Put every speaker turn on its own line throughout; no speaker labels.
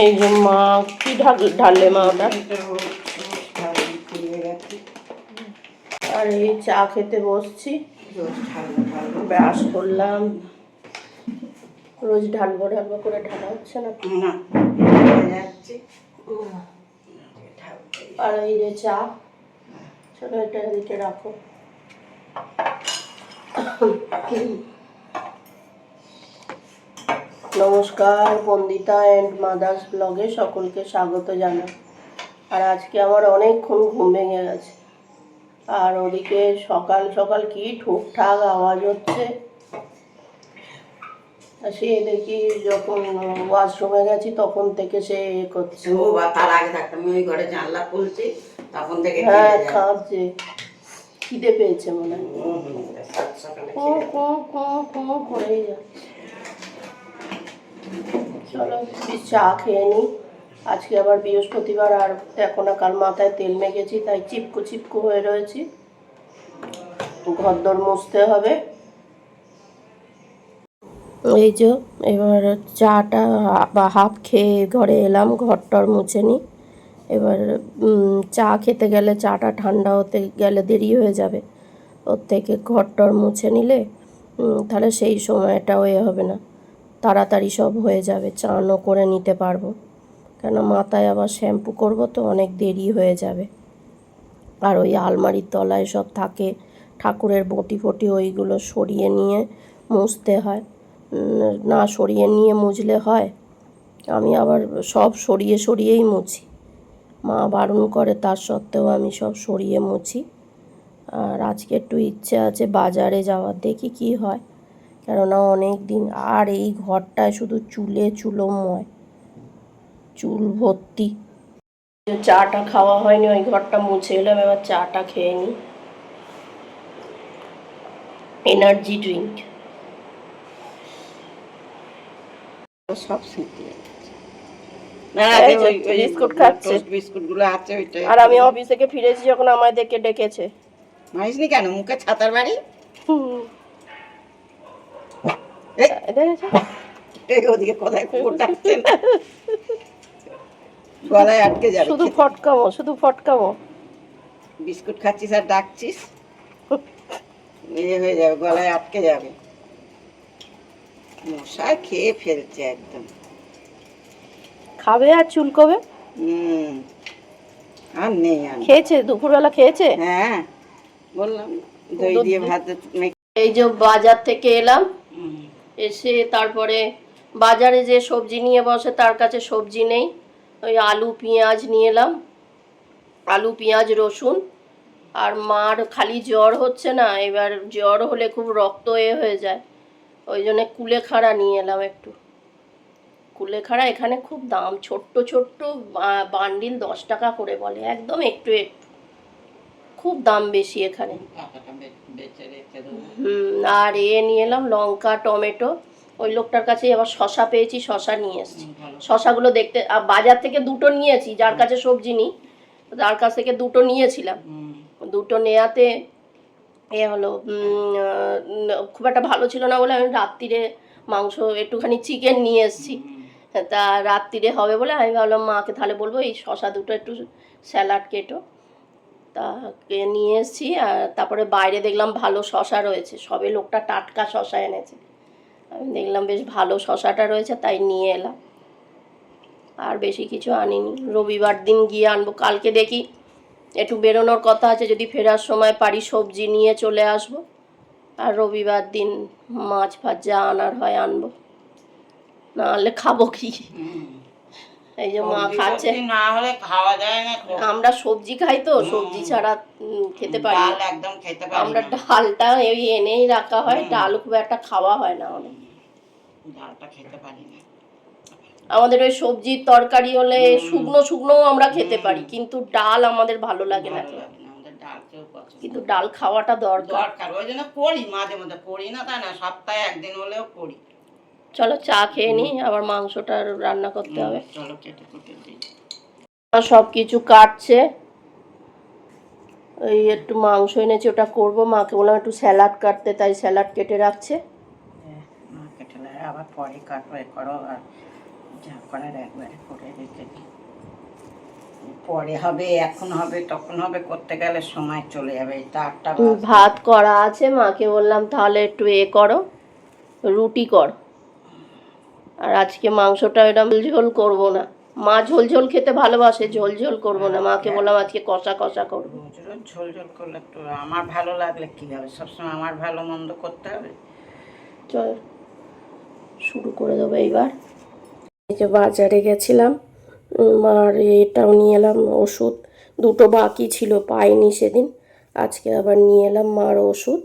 এই যে মা কি ঢাল ঢাললে মা ওটা? আর এই চা খেতে বসছি। ব্রাশ করলাম। রোজ ঢালবো ঢালবো করে ঢালা হচ্ছে না? আর এই যে চা চলো এটা এদিকে রাখো। নমস্কার বন্দিতা অ্যান্ড মাদার্স ব্লগে সকলকে স্বাগত জানাই। আর আজকে আমার অনেকক্ষণ ঘুম ভেঙে গেছে। আর ওদিকে সকাল সকাল কি ঠুকঠাক আওয়াজ হচ্ছে। সে দেখি যখন ওয়াশরুমে গেছি তখন থেকে সে এ করছে।
ও বা তার আগে থাকতাম আমি ওই ঘরে জানলা খুলছি তখন থেকে
হ্যাঁ খাচ্ছে। খিদে পেয়েছে মনে হয়। কু কু কু কু করেই যাচ্ছে। চলো চা খেয়ে নিই আজকে আবার বৃহস্পতিবার আর দেখো না, কাল মাথায় তেল মেখেছি, তাই চিপকু চিপকু হয়ে রয়েছি। ঘরদর মুছতে হবে। এই যে, এবার চাটা বা হাফ খেয়ে ঘরে এলাম, ঘরটর মুছে নিই এবার চা খেতে গেলে চাটা ঠান্ডা হতে গেলে দেরি হয়ে যাবে। ওর থেকে ঘরটর মুছে নিলে তাহলে সেই সময়টা এ হবে না। তাড়াতাড়ি সব হয়ে যাবে চানও করে নিতে পারব। কেন মাথায় আবার শ্যাম্পু করব তো অনেক দেরি হয়ে যাবে। আর ওই আলমারির তলায় সব থাকে, ঠাকুরের বটি ফটি ওইগুলো সরিয়ে নিয়ে মুছতে হয়। না সরিয়ে নিয়ে মুছলে হয়, আমি আবার সব সরিয়ে সরিয়েই মুছি। মা বারণ করে তার সত্ত্বেও আমি সব সরিয়ে মুছি। আর আজকে একটু ইচ্ছে আছে বাজারে যাওয়ার, দেখি কি হয়। কেননা অনেক দিন আর এই ঘরটায় শুধু চুলে চুলোময় চুল ভর্তি। চাটা খাওয়া হয়নি ওই ঘরটা মুছে এলাম এবার চাটা খেয়ে নিই। এনার্জি ড্রিঙ্ক
সব স্মৃতি না
এই যে বিস্কুট খাচ্ছে।
বিস্কুটগুলো আছে ওইটাই।
আর আমি অফিস থেকে ফিরেছি যখন আমায় দেখে ডেকেছে।
কেন? মুখে ছাতার বাড়ি? ওদিকে কোথায় কুকুর ডাকছে না। গলায় আটকে যাবে।
শুধু ফটকামো শুধু ফটকামো।
বিস্কুট খাচ্ছিস আর ডাকছিস? ইয়ে হয়ে যাবে গলায় আটকে যাবে। মশায় খেয়ে ফেলছে একদম।
খাবে আর চুলকবে?
হুম আর নেই আর।
খেয়েছে? দুপুরবেলা খেয়েছে?
হ্যাঁ বললাম দই দিয়ে ভাত
এই যে বাজার থেকে এলাম এসে তারপরে বাজারে যে সবজি নিয়ে বসে, তার কাছে সবজি নেই। ওই আলু, পেঁয়াজ নিয়ে এলাম। আলু, পেঁয়াজ, রসুন। আর মার খালি জ্বর হচ্ছে না, এবার জ্বর হলে খুব রক্ত এ হয়ে যায়। ওই জন্যে কুলেখাড়া নিয়ে এলাম একটু। কুলেখাড়া এখানে খুব দাম, ছোট্ট ছোট্ট বান্ডিল দশ টাকা করে বলে, একদম একটু একটু। খুব দাম বেশি এখানে। আর এ নিয়ে এলাম লঙ্কা টমেটো। ওই লোকটার কাছে আবার শশা পেয়েছি শশা নিয়ে এসেছি। শশাগুলো দেখতে আর বাজার থেকে দুটো নিয়েছি যার কাছে সবজি নিই তার কাছ থেকে দুটো নিয়েছিলাম। দুটো নেয়াতে এ হলো খুব একটা ভালো ছিল না বলে আমি রাত্রিরে মাংস একটুখানি চিকেন নিয়ে এসেছি। তা রাত্রিরে হবে বলে আমি ভাবলাম মাকে তাহলে বলব এই শশা দুটো একটু স্যালাড কেটো। তা কে নিয়ে এসেছি আর তারপরে বাইরে দেখলাম ভালো শশা রয়েছে। সবে লোকটা টাটকা শশা এনেছে। আমি দেখলাম বেশ ভালো শশাটা রয়েছে, তাই নিয়ে এলাম। আর বেশি কিছু আনিনি। রবিবার দিন গিয়ে আনব। কালকে দেখি একটু বেরোনোর কথা আছে, যদি ফেরার সময় পারি সবজি নিয়ে চলে আসব। আর রবিবার দিন মাছ ফাছ যা আনার হয় আনব। না হলে খাব কি। এই যে মা খাচ্ছে।
না হলে খাওয়া যায় না
আমরা সবজি খাই তো সবজি ছাড়া খেতে পারি
ডাল একদম খেতে পারি
আমরা ডালটা এই এনেই রাখা হয় ডাল খুব একটা খাওয়া হয় না অনেক।
ডালটা খেতে পারি না।
আমাদের ওই সবজির তরকারি হলে শুকনো শুকনো আমরা খেতে পারি কিন্তু ডাল আমাদের ভালো লাগে না কিন্তু ডাল খাওয়াটা দরকার।
দরকার ওই জন্য করি মাঝে মধ্যে করি না তা না সপ্তাহে একদিন হলেও করি।
চলো চা খেয়ে নিই আবার মাংসটা রান্না করতে হবে।
চলো কেটে কুটে দিই।
সব কিছু কাটছে। ওই একটু মাংস এনেছি ওটা করব। মাকে বললাম একটু স্যালাড কাটতে তাই স্যালাড কেটে রাখছে।
হ্যাঁ, আবার পরে কাটো এ করো আর যা করার একবারে করে রেখে দিই। পরে হবে এখন হবে তখন হবে করতে গেলে সময় চলে যাবে এটা আটটা
ভাত করা আছে মাকে বললাম তাহলে একটু এ করো রুটি কর। আর আজকে মাংসটা এরকম ঝোল করব না। মা ঝোল ঝোল খেতে ভালোবাসে ঝোল ঝোল করব না। মাকে বললাম আজকে কষা কষা করব।
ঝোল ঝোল করলে তো আমার ভালো লাগলে কি হবে? সবসময় আমার ভালো মন্দ করতে হবে।
চল শুরু করে দেবো এইবার। এই যে বাজারে গেছিলাম আর এটাও নিয়ে এলাম ওষুধ। দুটো বাকি ছিল পাইনি সেদিন। আজকে আবার নিয়ে এলাম মার ওষুধ।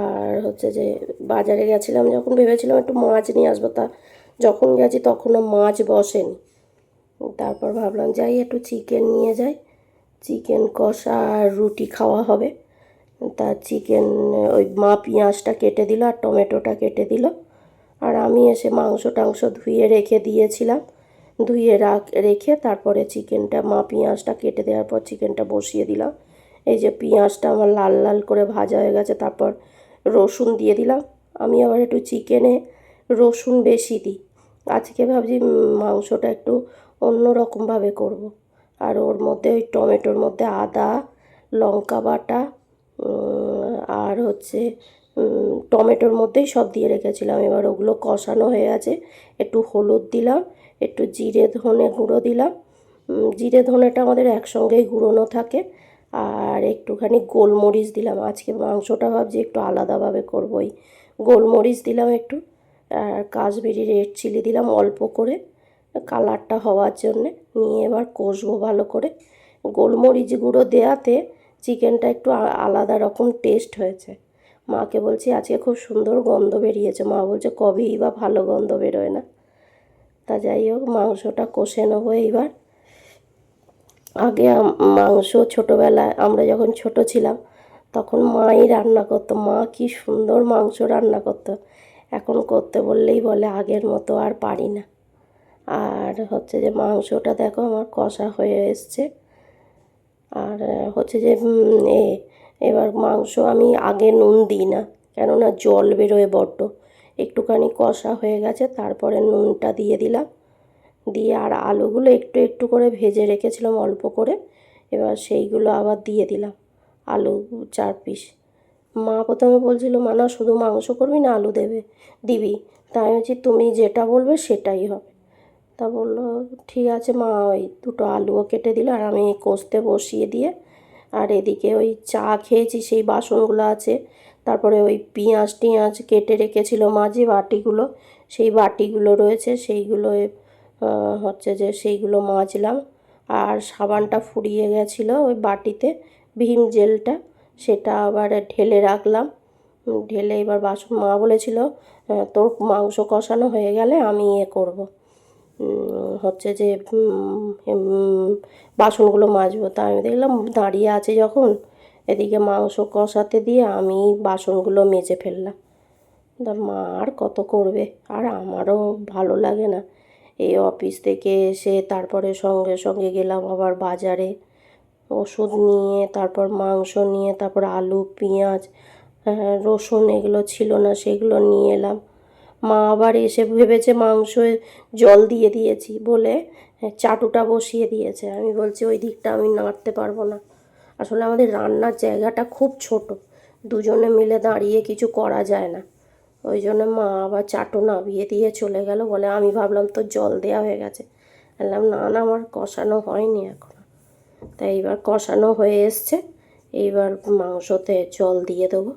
আর হচ্ছে যে বাজারে গেছিলাম যখন ভেবেছিলাম একটু মাছ নিয়ে আসব তা যখন গেছি তখনও মাছ বসেনি। তারপর ভাবলাম যাই, একটু চিকেন নিয়ে যাই। চিকেন কষা আর রুটি খাওয়া হবে। তা চিকেন ওই মা পেঁয়াজটা কেটে দিল আর টমেটোটা কেটে দিল। আর আমি এসে মাংস টাংস ধুয়ে রেখে দিয়েছিলাম। ধুয়ে রাখ, রেখে তারপরে চিকেনটা মা পেঁয়াজটা কেটে দেওয়ার পর চিকেনটা বসিয়ে দিলাম। এই যে পেঁয়াজটা আমার লাল লাল করে ভাজা হয়ে গেছে, তারপর রসুন দিয়ে দিলাম। আমি আবার একটু চিকেনে রসুন বেশি দিই। আজকে ভাবছি মাংসটা একটু অন্য রকমভাবে করব। আর ওর মধ্যে ওই টমেটোর মধ্যে আদা, লঙ্কা বাটা আর হচ্ছে টমেটোর মধ্যেই সব দিয়ে রেখেছিলাম। এবার ওগুলো কষানো হয়ে আছে একটু হলুদ দিলাম, একটু জিরে ধনে গুঁড়ো দিলাম। জিরে ধনেটা আমাদের একসঙ্গেই গুঁড়োনো থাকে। আর একটুখানি গোলমরিচ দিলাম। আজকে মাংসটা ভাবছি একটু আলাদাভাবে করব ওই গোলমরিচ দিলাম একটু। আর কাশ্মীরি রেড চিলি দিলাম অল্প করে কালারটা হওয়ার জন্যে। নিয়ে এবার কষবো ভালো করে। গোলমরিচ গুঁড়ো দেওয়াতে চিকেনটা একটু আলাদা রকম টেস্ট হয়েছে। মাকে বলছি, আজকে খুব সুন্দর গন্ধ বেরিয়েছে। মা বলছে, কবেই বা ভালো গন্ধ বেরোয় না। তা যাই হোক, মাংসটা কষে নেব এইবার। আগে মাংস ছোটোবেলায় আমরা যখন ছোট ছিলাম, তখন মাই রান্না করতো। মা কি সুন্দর মাংস রান্না করতো। এখন করতে বললেই বলে, আগের মতো আর পারি না। আর হচ্ছে যে মাংসটা দেখো আমার কষা হয়ে এসছে। আর হচ্ছে যে এ, এবার মাংস আমি আগে নুন দিই না, কেননা জল বেরোয় বড্ড। একটুখানি কষা হয়ে গেছে, তারপরে নুনটা দিয়ে দিলাম। দিয়ে আর আলুগুলো একটু একটু করে ভেজে রেখেছিলাম অল্প করে, এবার সেইগুলো আবার দিয়ে দিলাম, আলু চার পিস। মা প্রথমে বলছিল, মা, না, শুধু মাংস করবি না আলু দেবে, দিবি। তাই বলছি, তুমি যেটা বলবে সেটাই হবে। তা বলল, ঠিক আছে মা, ওই দুটো আলুও কেটে দিল আর আমি কষতে বসিয়ে দিয়ে আর এদিকে ওই চা খেয়েছি, সেই বাসনগুলো আছে। তারপরে ওই পেঁয়াজ টিয়াজ কেটে রেখেছিল মা যে বাটিগুলো, সেই বাটিগুলো রয়েছে, সেইগুলো হচ্ছে যে সেইগুলো মাজলাম। আর সাবানটা ফুরিয়ে গেছিল ওই বাটিতে, ভীম জেলটা। সেটা আবার ঢেলে রাখলাম। ঢেলে এবার বাসন মা বলেছিল তোর মাংস কষানো হয়ে গেলে আমি এ করব। উম, হচ্ছে যে বাসনগুলো মাজবো। তা আমি দেখলাম দাঁড়িয়ে আছে যখন এদিকে মাংস কষাতে দিয়ে আমি বাসনগুলো মেজে ফেললাম। তা মা আর কত করবে? আর আমারও ভালো লাগে না। এই অফিস থেকে এসে তারপরে সঙ্গে সঙ্গে গেলাম আবার বাজারে। ওষুধ নিয়ে তারপর মাংস নিয়ে তারপর আলু পেঁয়াজ হ্যাঁ, রসুন এগুলো ছিল না সেগুলো নিয়ে এলাম। মা আবার এসে ভেবেছে মাংস জল দিয়ে দিয়েছি বলে চাটুটা বসিয়ে দিয়েছে। আমি বলছি ওই দিকটা আমি নাড়তে পারব না। আসলে আমাদের রান্নার জায়গাটা খুব ছোট দুজনে মিলে দাঁড়িয়ে কিছু করা যায় না। ওই জন্য মা আবার চাটু নামিয়ে দিয়ে চলে গেল বলে আমি ভাবলাম তো জল দেওয়া হয়ে গেছে। বললাম না না আমার কষানো হয়নি এখনও। তাই এবার কষানো হয়ে এসছে। এইবার মাংসতে জল দিয়ে দেবো।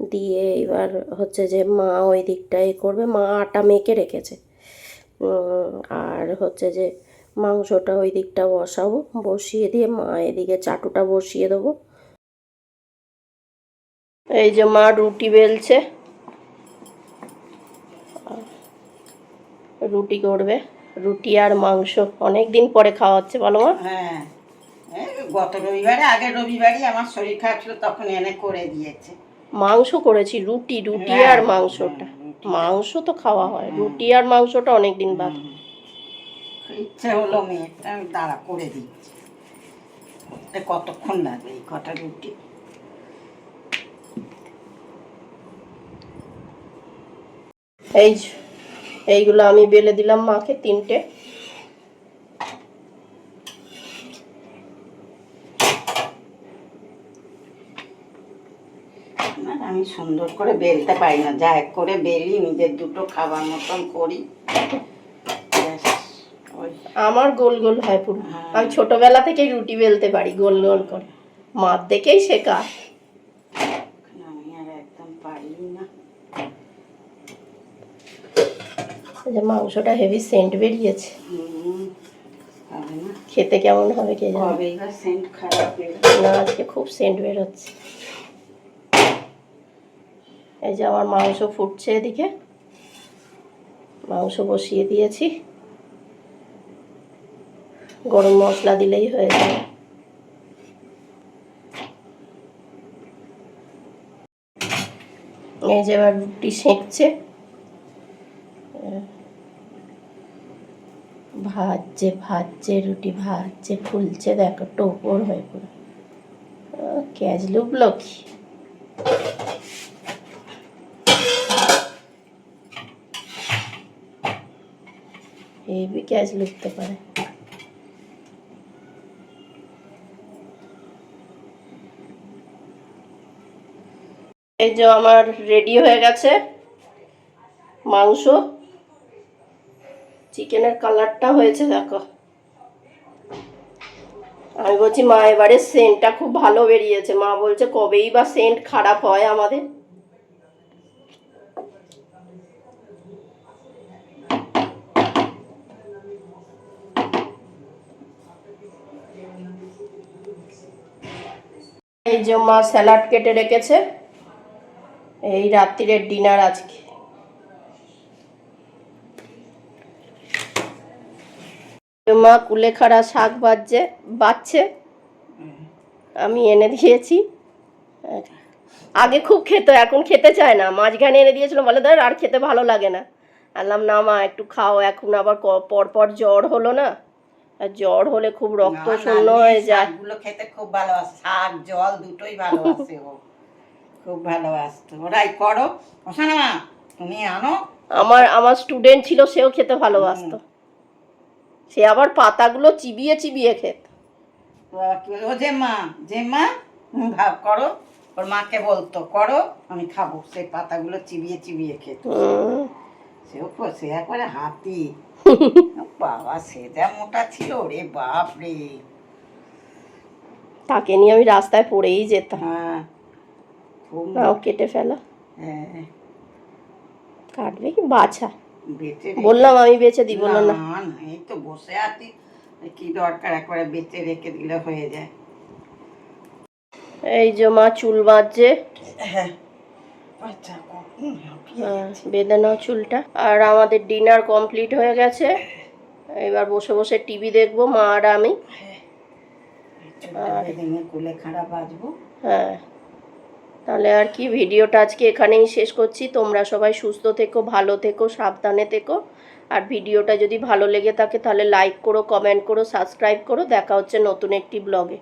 দিয়ে এবার হচ্ছে যে মা ওই দিকটাই করবে। মা আটা মেখে রেখেছে। আর হচ্ছে যে মাংসটা ওই দিকটা বসাবো। বসিয়ে দিয়ে মা এদিকে চাটুটা বসিয়ে দেবো। এই যে মা রুটি বেলছে। রুটি করবে। রুটি আর মাংস অনেক দিন পরে খাওয়া হচ্ছে, বলো মা?
হ্যাঁ। গত রবিবারে আগের রবিবারই আমার শরীর খারাপ ছিল তখন এনে করে দিয়েছে।
মাংস করেছি রুটি রুটি
হ্যাঁ,
আর মাংসটা।
হ্যাঁ,
মাংস তো খাওয়া হয় রুটি আর মাংসটা অনেক দিন বাদ
ইচ্ছে হলো মেয়েটা আমি দাঁড়া করে দিচ্ছি কতক্ষণ লাগবে এই কটা রুটি?
এই এইগুলো আমি বেলে দিলাম মাকে তিনটে
না, আমি সুন্দর করে বেলতে পারি না। যা এক করে বেলি নিজের দুটো খাবার মতন করি।
আমার গোল গোল হয় পুরো।
হ্যাঁ।
আমি ছোটবেলা থেকেই রুটি বেলতে পারি গোল গোল করে। মার দেখেই শেখা।
আমি আর একদম পারি না।
মাংসটা হেভি সেন্ট বেরিয়েছে।
না।
খেতে কেমন হবে কে জানে? না আজকে খুব সেন্ট বেরোচ্ছে। এই যে আমার মাংস ফুটছে এদিকে। মাংস বসিয়ে দিয়েছি। গরম মশলা দিলেই হয়ে যাবে এই যে এবার রুটি সেঁকছে। ভাজছে ভাজছে, রুটি ভাজছে, ফুলছে, দেখো টোপর হয়ে পুরো। ক্যাচ লুবলো হেভি ক্যাচ লুকতে পারে। এই যে আমার রেডি হয়ে গেছে মাংস। চিকেনের কালারটা হয়েছে, দেখো। আমি বলছি মা, এবারে সেন্টটা খুব ভালো বেরিয়েছে। মা বলছে, কবেই বা সেন্ট খারাপ হয় আমাদের? এই যে মা স্যালাড কেটে রেখেছে, এই রাত্রিরের ডিনার আজকে। মা কুলেখাড়া শাক বাজছে বাচ্ছে আমি এনে দিয়েছি। আগে খুব খেত, এখন খেতে চায় না। মাঝখানে এনে দিয়েছিল, বলে ধর আর খেতে ভালো লাগে না। আনলাম, না মা, একটু খাও। এখন আবার পরপর জ্বর হলো না। আর জ্বর হলে খুব রক্ত শূন্য হয়ে যায়।
শাকগুলো খেতে খুব ভালোবাসে। শাক জল দুটোই ভালোবাসে ও। খুব ভালোবাসতো। ওরাই করো। ওসানা মা তুমি আনো।
আমার আমার স্টুডেন্ট ছিল সেও খেতে ভালোবাসতো। সে আবার পাতাগুলো চিবিয়ে চিবিয়ে খেত।
ও যে মা যে মা ভাব করো। ওর মাকে বলতো করো আমি খাব। সেই পাতাগুলো চিবিয়ে চিবিয়ে খেত। সেও সে একবারে হাতি। বাবা সে যা মোটা ছিল রে বাপ রে
তাকে নিয়ে আমি রাস্তায় পড়েই যেতাম।
হ্যাঁ
কেটে ফেলো।
হ্যাঁ,
কাটবে কি? বাছা।
বেঁচে
বললাম আমি বেছে দিব না। না
এই তো বসে আছি। কি দরকার? একবারে বেঁচে রেখে দিলে হয়ে যায়।
এই যে মা চুল বাঁধছে।
হ্যাঁ,
বেঁধে চুলটা। আর আমাদের ডিনার কমপ্লিট হয়ে গেছে। এবার বসে বসে টিভি দেখব, মা আর আমি। হ্যাঁ। তাহলে আর কি, ভিডিওটা আজকে এখানেই শেষ করছি। তোমরা সবাই সুস্থ থেকো, ভালো থেকো, সাবধানে থেকো। আর ভিডিওটা যদি ভালো লেগে থাকে, তাহলে লাইক করো কমেন্ট করো সাবস্ক্রাইব করো। দেখা হচ্ছে নতুন একটি ব্লগে